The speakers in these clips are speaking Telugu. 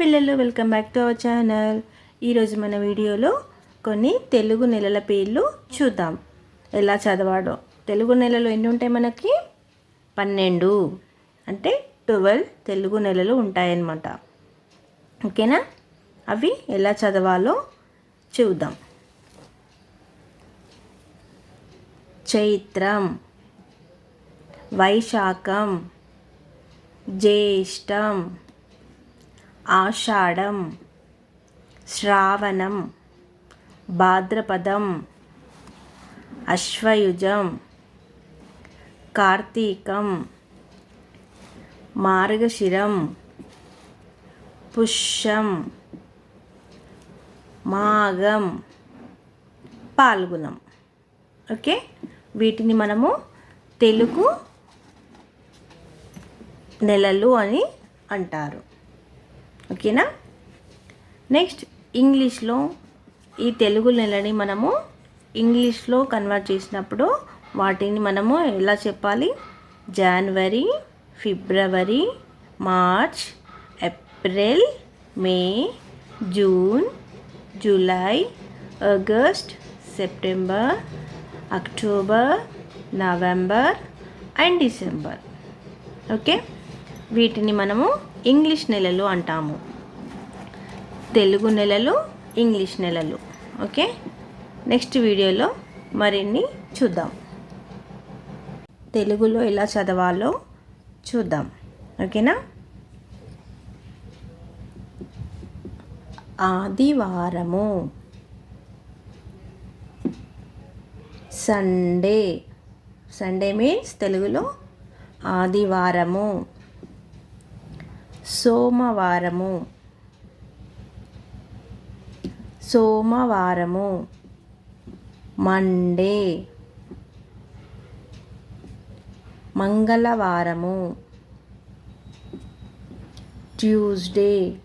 పిల్లలు welcome back to our channel ఈరోజు మన వీడియోలో కొన్ని తెలుగు నెలల పేర్లు చూద్దాం. ఎలా చదవాడో తెలుగు నెలలు ఎన్ని ఉంటాయి మనకి? పన్నెండు. అంటే ట్వెల్వ్ తెలుగు నెలలు ఉంటాయన్నమాట. ఓకేనా? అవి ఎలా చదవాలో చూద్దాం. చైత్రం వైశాఖం జ్యేష్టం ఆషాఢం శ్రావణం భాద్రపదం అశ్వయుజం కార్తీకం మార్గశిరం పుష్యం మాఘం పాల్గుణం. ఓకే? వీటిని మనము తెలుగు నెలలు అని అంటారు. ఓకేనా? నెక్స్ట్ ఇంగ్లీష్లో ఈ తెలుగు నెలని మనము ఇంగ్లీష్లో కన్వర్ట్ చేసినప్పుడు వాటిని మనము ఎలా చెప్పాలి? January February March April May June July August September October November and December okay వీటిని మనము ఇంగ్లీష్ నెలలు అంటాము. తెలుగు నెలలు ఇంగ్లీష్ నెలలు. ఓకే? నెక్స్ట్ వీడియోలో మరిన్ని చూద్దాం. తెలుగులో ఎలా చదవాలో చూద్దాం. ఓకేనా? ఆదివారము. సండే. సండే మీన్స్ తెలుగులో ఆదివారము. సోమవారము. సోమవారము. మండే. మంగళవారము. ట్యూస్డే.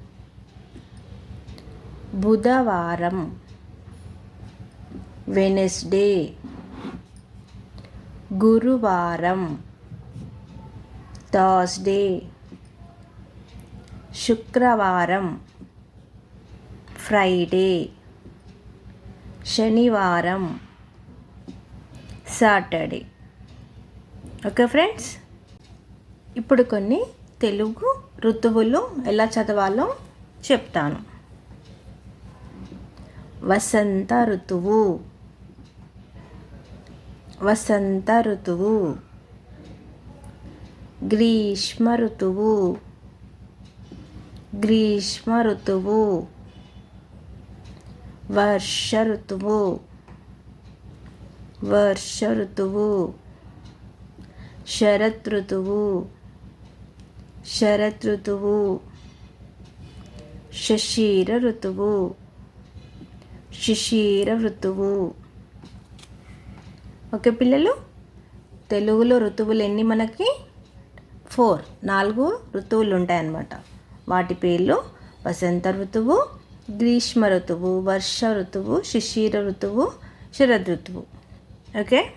బుధవారం. వెనస్డే. గురువారం. థర్స్డే. శుక్రవారం ఫ్రైడే. శనివారం సాటర్డే. Okay friends? ఇప్పుడు కొన్ని తెలుగు ఋతువులు ఎలా చదవాలో చెప్తాను. వసంత ఋతువు. వసంత ఋతువు. గ్రీష్మ ఋతువు. గ్రీష్మ ఋతువు వర్ష ఋతువు వర్ష ఋతువు శరత్ ఋతువు శరత్ ఋతువు శశీర ఋతువు శిశీర ఋతువు ఓకే పిల్లలు తెలుగులో ఋతువులు ఎన్ని మనకి? ఫోర్ నాలుగు ఋతువులు ఉంటాయన్నమాట. వాటి పేర్లు వసంత ఋతువు గ్రీష్మ ఋతువు వర్ష ఋతువు శిశిర ఋతువు శరద్ ఋతువు. ఓకే?